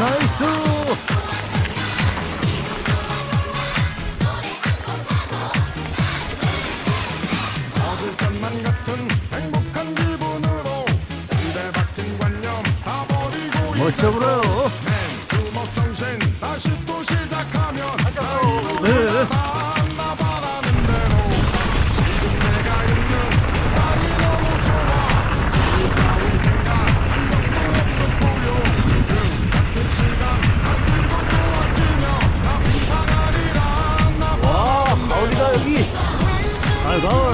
나이스! 얻을 것만 같은 행복한 기분으로 상대 박힌 관념 다 버리고 멋져 보여요. I've always